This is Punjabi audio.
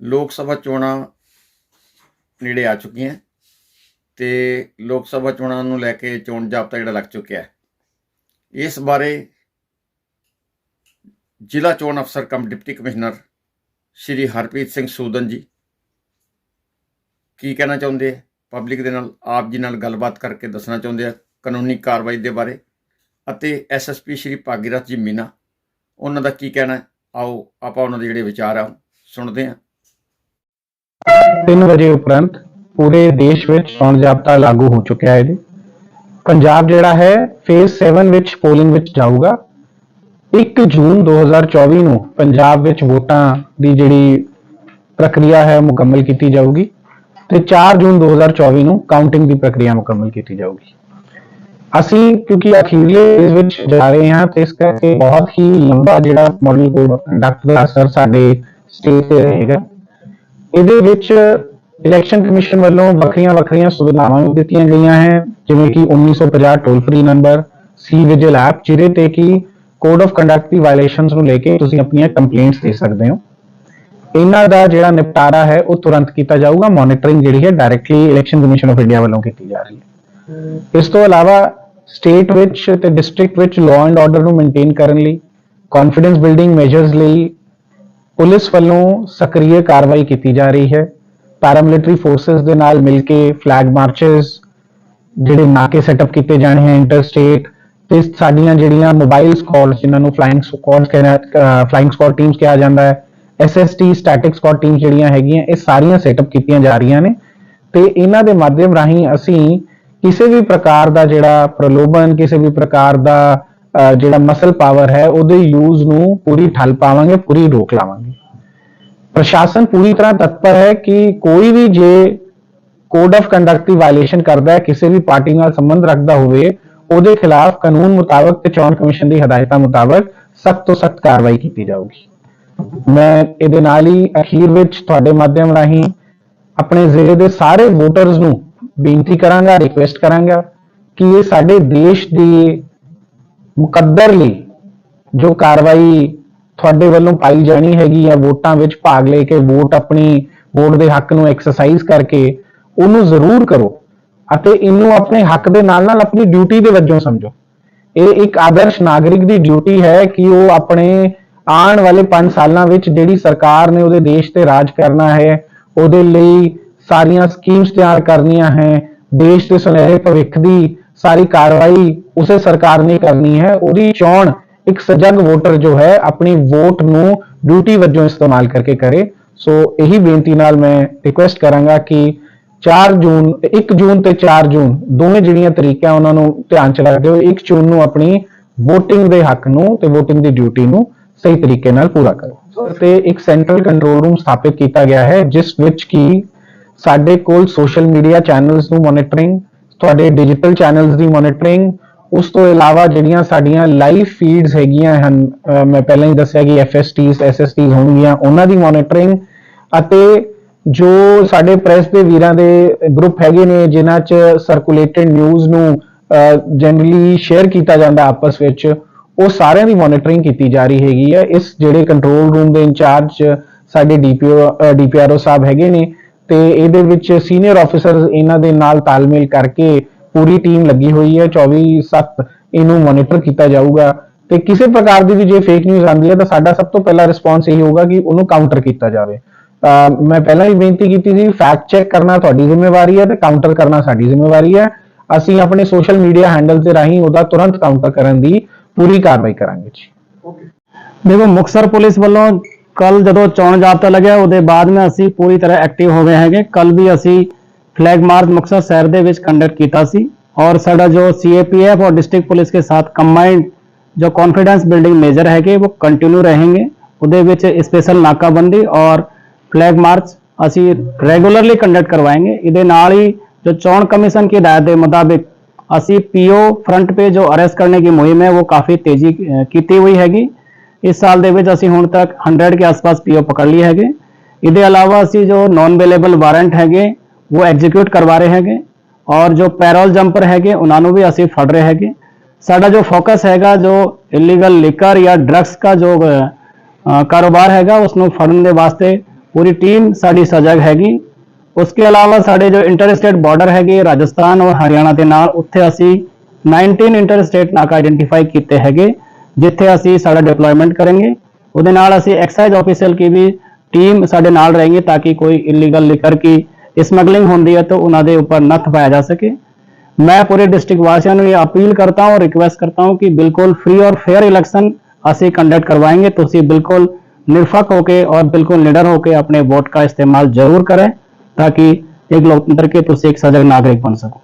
ਲੋਕ ਸਭਾ ਚੋਣਾਂ ਨੇੜੇ ਆ ਚੁੱਕੀਆਂ ਤੇ ਲੋਕ ਸਭਾ ਚੋਣਾਂ ਨੂੰ ਲੈ ਕੇ ਚੋਣ ਜਾਬਤਾ ਜਿਹੜਾ ਲੱਗ ਚੁੱਕਿਆ ਹੈ। ਇਸ ਬਾਰੇ ਜ਼ਿਲ੍ਹਾ ਚੋਣ ਅਫਸਰ cum deputy commissioner Shri Harpreet Singh Sudan ji ਕੀ ਕਹਿਣਾ ਚਾਹੁੰਦੇ ਆ ਪਬਲਿਕ ਦੇ ਨਾਲ, ਆਪ ਜੀ ਨਾਲ ਗੱਲਬਾਤ ਕਰਕੇ ਦੱਸਣਾ ਚਾਹੁੰਦੇ ਆ ਕਾਨੂੰਨੀ ਕਾਰਵਾਈ ਦੇ ਬਾਰੇ ਅਤੇ ਐਸਐਸਪੀ ਸ਼੍ਰੀ ਭਾਗੀਰਥ ਜੀ ਮੀਨਾ, ਉਹਨਾਂ ਦਾ ਕੀ ਕਹਿਣਾ ਆਓ, ਆਪਾਂ ਉਹਨਾਂ ਦੇ ਜਿਹੜੇ ਵਿਚਾਰ ਆ ਸੁਣਦੇ ਹਾਂ। 3 ਵਜੇ ਉਪਰੰਤ ਪੂਰੇ ਦੇਸ਼ ਵਿੱਚ ਚੋਣ ਜਾਬਤਾ ਲਾਗੂ ਹੋ ਚੁੱਕਿਆ ਹੈ ਜੀ। ਪੰਜਾਬ ਜਿਹੜਾ ਹੈ ਫੇਜ਼ 7 ਵਿੱਚ ਪੋਲਿੰਗ ਵਿੱਚ ਜਾਊਗਾ। 1 ਜੂਨ 2024 ਨੂੰ ਪੰਜਾਬ ਵਿੱਚ ਵੋਟਾਂ ਦੀ ਜਿਹੜੀ ਪ੍ਰਕਿਰਿਆ ਹੈ ਮੁਕੰਮਲ ਕੀਤੀ ਜਾਊਗੀ ਤੇ 4 ਜੂਨ 2024 ਨੂੰ ਕਾਊਂਟਿੰਗ ਦੀ ਪ੍ਰਕਿਰਿਆ ਮੁਕੰਮਲ ਕੀਤੀ ਜਾਊਗੀ। ਅਸੀਂ ਕਿਉਂਕਿ ਅਖੀਰਲੇ ਇਸ ਵਿੱਚ ਜਾ ਰਹੇ ਹਾਂ, ਤੇ ਇਸ ਕਰਕੇ ਬਹੁਤ ਹੀ ਲੰਬਾ ਜਿਹੜਾ ਮਾਡਲ ਕੋਡ ਕੰਡਕਟ ਦਾ ਅਸਰ ਸਾਡੇ ਸਟੇਟ ਤੇ ਰਹੇਗਾ। ਇਹਦੇ ਵਿੱਚ ਇਲੈਕਸ਼ਨ ਕਮਿਸ਼ਨ ਵੱਲੋਂ ਵੱਖਰੀਆਂ ਵੱਖਰੀਆਂ ਸੁਵਿਧਾਵਾਂ ਦਿੱਤੀਆਂ ਗਈਆਂ ਹੈ, ਜਿਵੇਂ ਕਿ 1950 toll free number C vigil app ਜਿਹਦੇ ਤੇ ਕਿ ਕੋਡ ਆਫ ਕੰਡਕਟ ਦੀ ਵਾਇਲੇਸ਼ਨਸ ਨੂੰ ਲੈ ਕੇ ਤੁਸੀਂ ਆਪਣੀਆਂ ਕੰਪਲੇਂਟਸ ਦੇ ਸਕਦੇ ਹੋ। ਇਹਨਾਂ ਦਾ ਜਿਹੜਾ ਨਿਪਟਾਰਾ ਹੈ, ਉਹ ਤੁਰੰਤ ਕੀਤਾ ਜਾਊਗਾ। ਮੋਨਿਟਰਿੰਗ ਜਿਹੜੀ ਹੈ directly election commission of India ਵੱਲੋਂ ਕੀਤੀ ਜਾ ਰਹੀ ਹੈ। ਇਸ ਤੋਂ ਇਲਾਵਾ ਸਟੇਟ ਵਿੱਚ ਤੇ ਡਿਸਟ੍ਰਿਕਟ ਵਿੱਚ ਲਾਅ ਐਂਡ ਆਰਡਰ ਨੂੰ ਮੇਨਟੇਨ ਕਰਨ ਲਈ ਕੌਨਫੀਡੈਂਸ ਬਿਲਡਿੰਗ ਮੈਜਰਸ ਲਈ ਪੁਲਿਸ ਵੱਲੋਂ ਸਕਰੀਏ ਕਾਰਵਾਈ ਕੀਤੀ ਜਾ ਰਹੀ ਹੈ। ਪੈਰਾਮਿਲਟਰੀ ਫੋਰਸਸ ਦੇ ਨਾਲ ਮਿਲ ਕੇ ਫਲੈਗ ਮਾਰਚਸ ਜਿਹੜੇ ਨਾਕੇ ਸੈਟਅਪ ਕੀਤੇ ਜਾਣੇ ਹੈ ਇੰਟਰਸਟੇਟ ਤੇ ਸਾਡੀਆਂ ਜਿਹੜੀਆਂ ਮੋਬਾਈਲ ਸਕਾਡਸ ਜਿਨ੍ਹਾਂ ਨੂੰ ਫਲਾਈਂਗ ਸਕਾਡਸ ਕਹਿੰਦਾ ਫਲਾਈਂਗ ਸਕਾਡ ਟੀਮਸ ਕਿਹਾ ਜਾਂਦਾ ਹੈ ਐਸਐਸਟੀ ਸਟੈਟਿਕ ਸਕਾਡ ਟੀਮ ਜਿਹੜੀਆਂ ਹੈਗੀਆਂ, ਇਹ ਸਾਰੀਆਂ ਸੈਟਅਪ ਕੀਤੀਆਂ ਜਾ ਰਹੀਆਂ ਨੇ। ਤੇ ਇਹਨਾਂ ਦੇ ਮਾਧਿਅਮ ਰਾਹੀਂ ਅਸੀਂ ਕਿਸੇ ਵੀ ਪ੍ਰਕਾਰ ਦਾ ਜਿਹੜਾ ਪ੍ਰਲੋਭਨ, ਕਿਸੇ ਵੀ ਪ੍ਰਕਾਰ ਦਾ ਜਿਹੜਾ ਮਸਲ ਪਾਵਰ ਹੈ, ਉਹਦੇ ਯੂਜ਼ ਨੂੰ ਪੂਰੀ ਠੱਲ ਪਾਵਾਂਗੇ, ਪੂਰੀ ਰੋਕ ਲਾਵਾਂਗੇ। ਪ੍ਰਸ਼ਾਸਨ ਪੂਰੀ ਤਰ੍ਹਾਂ ਤਤਪਰ ਹੈ ਕਿ ਕੋਈ ਵੀ ਜੇ ਕੋਡ ਆਫ ਕੰਡਕਟ ਦੀ ਵਾਇਲੇਸ਼ਨ ਕਰਦਾ ਹੈ, ਕਿਸੇ ਵੀ ਪਾਰਟੀ ਨਾਲ ਸੰਬੰਧ ਰੱਖਦਾ ਹੋਵੇ, ਉਹਦੇ ਖਿਲਾਫ ਕਾਨੂੰਨ ਮੁਤਾਬਕ ਤੇ ਚੋਣ ਕਮਿਸ਼ਨ ਦੀ ਹਦਾਇਤਾਂ ਮੁਤਾਬਕ ਸਖਤ ਤੋਂ ਸਖਤ ਕਾਰਵਾਈ ਕੀਤੀ ਜਾਊਗੀ। ਮੈਂ ਇਹਦੇ ਨਾਲ ਹੀ ਅਖੀਰ ਵਿੱਚ ਤੁਹਾਡੇ ਮਾਧਿਅਮ ਰਾਹੀਂ ਆਪਣੇ ਜ਼ਿਲ੍ਹੇ ਦੇ ਸਾਰੇ ਵੋਟਰਸ ਨੂੰ ਬੇਨਤੀ ਕਰਾਂਗਾ ਰਿਕੁਐਸਟ ਕਰਾਂਗਾ ਕਿ ਇਹ ਸਾਡੇ ਦੇਸ਼ ਦੀ ਮੁਕੱਦਰ ਲਈ ਜੋ ਕਾਰਵਾਈ ਤੁਹਾਡੇ ਵੱਲੋਂ ਪਾਈ ਜਾਣੀ ਹੈਗੀ ਹੈ ਵੋਟਾਂ ਵਿੱਚ ਭਾਗ ਲੈ ਕੇ ਵੋਟ ਆਪਣੀ ਵੋਟ ਦੇ ਹੱਕ ਨੂੰ ਐਕਸਰਸਾਈਜ਼ ਕਰਕੇ, ਉਹਨੂੰ ਜ਼ਰੂਰ ਕਰੋ ਅਤੇ ਇਹਨੂੰ ਆਪਣੇ ਹੱਕ ਦੇ ਨਾਲ ਨਾਲ ਆਪਣੀ ਡਿਊਟੀ ਦੇ ਵਜੋਂ ਸਮਝੋ। ਇਹ ਇੱਕ ਆਦਰਸ਼ ਨਾਗਰਿਕ ਦੀ ਡਿਊਟੀ ਹੈ ਕਿ ਉਹ ਆਪਣੇ ਆਉਣ ਵਾਲੇ 5 ਸਾਲਾਂ ਵਿੱਚ ਜਿਹੜੀ ਸਰਕਾਰ ਨੇ ਉਹਦੇ ਦੇਸ਼ ਤੇ ਰਾਜ ਕਰਨਾ ਹੈ, ਉਹਦੇ ਲਈ ਸਾਰੀਆਂ ਸਕੀਮਸ ਤਿਆਰ ਕਰਨੀਆਂ ਹੈ, ਦੇਸ਼ ਦੇ ਸੁਨਹਿਰੇ ਭਵਿੱਖ ਦੀ ਸਾਰੀ ਕਾਰਵਾਈ ਉਸੇ ਸਰਕਾਰ ਨੇ ਕਰਨੀ ਹੈ। ਉਹਦੀ ਚੋਣ ਇੱਕ ਸਜਗ ਵੋਟਰ ਜੋ ਹੈ, ਆਪਣੀ ਵੋਟ ਨੂੰ ਡਿਊਟੀ ਵਜੋਂ ਇਸਤੇਮਾਲ ਕਰਕੇ ਕਰੇ। ਸੋ ਇਹੀ ਬੇਨਤੀ ਨਾਲ ਮੈਂ ਰਿਕੁਐਸਟ ਕਰਾਂਗਾ ਕਿ 4 ਜੂਨ 1 ਜੂਨ ਤੇ 4 ਜੂਨ, ਦੋਵੇਂ ਜਿਹੜੀਆਂ ਤਰੀਕਾਂ ਉਹਨਾਂ ਨੂੰ ਧਿਆਨ ਚ ਰੱਖਦੇ ਹੋਏ 1 ਜੂਨ ਨੂੰ ਆਪਣੀ VOTING ਦੇ ਹੱਕ ਨੂੰ ਤੇ VOTING ਦੀ ਡਿਊਟੀ ਨੂੰ ਸਹੀ ਤਰੀਕੇ ਨਾਲ ਪੂਰਾ ਕਰੋ। ਤੇ ਇੱਕ ਸੈਂਟਰਲ ਕੰਟਰੋਲ ਰੂਮ ਸਥਾਪਿਤ ਕੀਤਾ ਗਿਆ ਹੈ, ਜਿਸ ਵਿੱਚ ਕੀ ਸਾਡੇ ਕੋਲ ਸੋਸ਼ਲ ਮੀਡੀਆ ਚੈਨਲਸ ਨੂੰ ਮੋਨਿਟਰਿੰਗ ਤੁਹਾਡੇ ਡਿਜੀਟਲ ਚੈਨਲਸ ਦੀ ਮੋਨਿਟਰਿੰਗ ਉਸ ਤੋਂ ਇਲਾਵਾ ਜਿਹੜੀਆਂ ਸਾਡੀਆਂ ਲਾਈਵ ਫੀਡਸ ਹੈਗੀਆਂ ਹਨ ਮੈਂ ਪਹਿਲਾਂ ਹੀ ਦੱਸਿਆ ਕਿ FSTs SSTs ਹੋਣਗੀਆਂ, ਉਹਨਾਂ ਦੀ ਮੋਨਿਟਰਿੰਗ ਅਤੇ ਜੋ ਸਾਡੇ ਪ੍ਰੈਸ ਦੇ ਵੀਰਾਂ ਦੇ ਗਰੁੱਪ ਹੈਗੇ ਨੇ, ਜਿਨ੍ਹਾਂ 'ਚ ਸਰਕੂਲੇਟਡ ਨਿਊਜ਼ ਨੂੰ ਜਨਰਲੀ ਸ਼ੇਅਰ ਕੀਤਾ ਜਾਂਦਾ ਆਪਸ ਵਿੱਚ, ਉਹ ਸਾਰਿਆਂ ਦੀ ਮੋਨਿਟਰਿੰਗ ਕੀਤੀ ਜਾ ਰਹੀ ਹੈਗੀ ਹੈ। ਇਸ ਜਿਹੜੇ ਕੰਟਰੋਲ ਰੂਮ ਦੇ ਇੰਚਾਰਜ ਸਾਡੇ ਡੀਪੀਓ ਡੀਪੀਆਰਓ ਸਾਹਿਬ ਹੈਗੇ ਨੇ ਤੇ ਇਹਦੇ ਵਿੱਚ ਸੀਨੀਅਰ ਆਫੀਸਰਸ ਇਹਨਾਂ ਦੇ ਨਾਲ ਤਾਲਮੇਲ ਕਰਕੇ ਪੂਰੀ ਟੀਮ ਲੱਗੀ ਹੋਈ ਹੈ। 24/7 ਇਹਨੂੰ ਮੋਨੀਟਰ ਕੀਤਾ ਜਾਊਗਾ। ਤੇ ਕਿਸੇ ਪ੍ਰਕਾਰ ਦੀ ਵੀ ਜੇ ਫੇਕ ਨਿਊਜ਼ ਆਉਂਦੀ ਹੈ ਤਾਂ ਸਾਡਾ ਸਭ ਤੋਂ ਪਹਿਲਾ ਰਿਸਪੌਂਸ ਇਹੀ ਹੋਊਗਾ ਕਿ ਉਹਨੂੰ ਕਾਊਂਟਰ ਕੀਤਾ ਜਾਵੇ। ਮੈਂ ਪਹਿਲਾਂ ਵੀ ਬੇਨਤੀ ਕੀਤੀ ਸੀ ਫੈਕਟ ਚੈੱਕ ਕਰਨਾ ਤੁਹਾਡੀ ਜ਼ਿੰਮੇਵਾਰੀ ਹੈ ਤੇ ਕਾਊਂਟਰ ਕਰਨਾ ਸਾਡੀ ਜ਼ਿੰਮੇਵਾਰੀ ਹੈ। ਅਸੀਂ ਆਪਣੇ ਸੋਸ਼ਲ ਮੀਡੀਆ ਹੈਂਡਲ ਦੇ ਰਾਹੀਂ ਉਹਦਾ ਤੁਰੰਤ ਕਾਊਂਟਰ ਕਰਨ ਦੀ ਪੂਰੀ ਕਾਰਵਾਈ ਕਰਾਂਗੇ ਜੀ। ਦੇਖੋ ਮੁਕਤਸਰ ਪੁਲਿਸ ਵੱਲੋਂ ਕੱਲ ਜਦੋਂ ਚੌਣ ਜਾਬਤਾ ਲੱਗਿਆ, ਉਹਦੇ ਬਾਅਦ ਮੈਂ ਅਸੀਂ ਪੂਰੀ ਤਰ੍ਹਾਂ ਐਕਟਿਵ ਹੋ ਗਏ ਹੈਗੇ। ਕੱਲ ਵੀ ਅਸੀਂ ਫਲੈਗ ਮਾਰਚ ਮੁਕਤਸਰ ਸ਼ਹਿਰ ਦੇ ਵਿੱਚ ਕੰਡਕਟ ਕੀਤਾ ਸੀ। ਔਰ ਸਾਡਾ ਜੋ ਸੀਏਪੀਐਫ ਔਰ ਡਿਸਟ੍ਰਿਕਟ ਪੁਲਿਸ ਕੇ ਸਾਥ ਕੰਬਾਈਨਡ ਜੋ ਕੌਨਫੀਡੈਂਸ ਬਿਲਡਿੰਗ ਮੇਜਰ ਹੈਗੇ, ਉਹ ਕੰਟੀਨਿਊ ਰਹਿਣਗੇ ਉਹਦੇ ਵਿੱਚ ਸਪੈਸ਼ਲ ਨਾਕਾਬੰਦੀ ਔਰ ਫਲੈਗ ਮਾਰਚ ਅਸੀਂ ਰੈਗੂਲਰਲੀ ਕੰਡਕਟ ਕਰਵਾएंगे ਇਹਦੇ ਨਾਲ ਹੀ ਜੋ ਚੋਣ ਕਮਿਸ਼ਨ ਕੀ ਹਦਾਇਤ ਦੇ ਮੁਤਾਬਿਕ ਅਸੀਂ ਪੀਓ ਫਰੰਟ ਪੇ ਜੋ ਅਰੈਸਟ ਕਰਨੇ ਦੀ ਮੁਹਿੰਮ ਹੈ, ਉਹ ਕਾਫੀ ਤੇਜ਼ੀ ਕੀਤੀ ਹੋਈ ਹੈਗੀ। ਇਸ ਸਾਲ ਦੇ ਵਿੱਚ ਅਸੀਂ ਹੁਣ ਤੱਕ 100 ਕੇ ਆਸ-ਪਾਸ ਪੀਓ ਪਕੜ ਲਈ ਹੈਗੇ। ਇਹਦੇ ਇਲਾਵਾ ਅਸੀਂ ਜੋ ਨਾਨ ਅਵੇਲੇਬਲ ਵਾਰੰਟ ਹੈਗੇ, ਉਹ ਐਗਜ਼ੀਕਿਊਟ ਕਰਵਾ ਰਹੇ ਹੈਗੇ ਔਰ ਜੋ ਪੈਰੋਲ ਜੰਪਰ ਹੈਗੇ, ਉਹਨਾਂ ਨੂੰ ਵੀ ਅਸੀਂ ਫੜ ਰਹੇ ਹੈਗੇ। ਸਾਡਾ ਜੋ ਫੋਕਸ ਹੈਗਾ, ਜੋ ਇਲੀਗਲ ਲਿਕਰ ਜਾਂ ਡਰੱਗਸ ਦਾ ਜੋ ਕਾਰੋਬਾਰ ਹੈਗਾ ਉਸ ਨੂੰ ਫੜਨ ਦੇ ਵਾਸਤੇ ਪੂਰੀ ਟੀਮ ਸਾਡੀ ਸਜਗ ਹੈਗੀ। ਉਸਕੇ ਇਲਾਵਾ ਸਾਡੇ ਜੋ ਇੰਟਰ ਸਟੇਟ ਬਾਰਡਰ ਹੈਗੇ, ਰਾਜਸਥਾਨ ਔਰ ਹਰਿਆਣਾ ਦੇ ਨਾਲ, ਉੱਥੇ ਅਸੀਂ 19 ਇੰਟਰ ਸਟੇਟ ਨਾਕਾ ਆਇਡੈਂਟੀਫਾਈ ਕੀਤੇ ਹੈਗੇ। जिथे असी सा डिप्लॉयमेंट करेंगे। असी एक्साइज ऑफिसर की भी टीम साढ़े नाल रहेंगे ताकि कोई इलीगल लिकर की स्मगलिंग होंगी है तो उन्होंने ऊपर न थपाया जा सके। मैं पूरे डिस्ट्रिक्ट वासियों ये अपील करता हूँ रिक्वेस्ट करता हूँ कि बिल्कुल फ्री और फेयर इलेक्शन असी कंडक्ट करवाएँगे। तो बिल्कुल निरपक होके और बिल्कुल निडर होके अपने वोट का इस्तेमाल ज़रूर करें ताकि एक लोकतंत्र के तुम एक सजग नागरिक बन सको।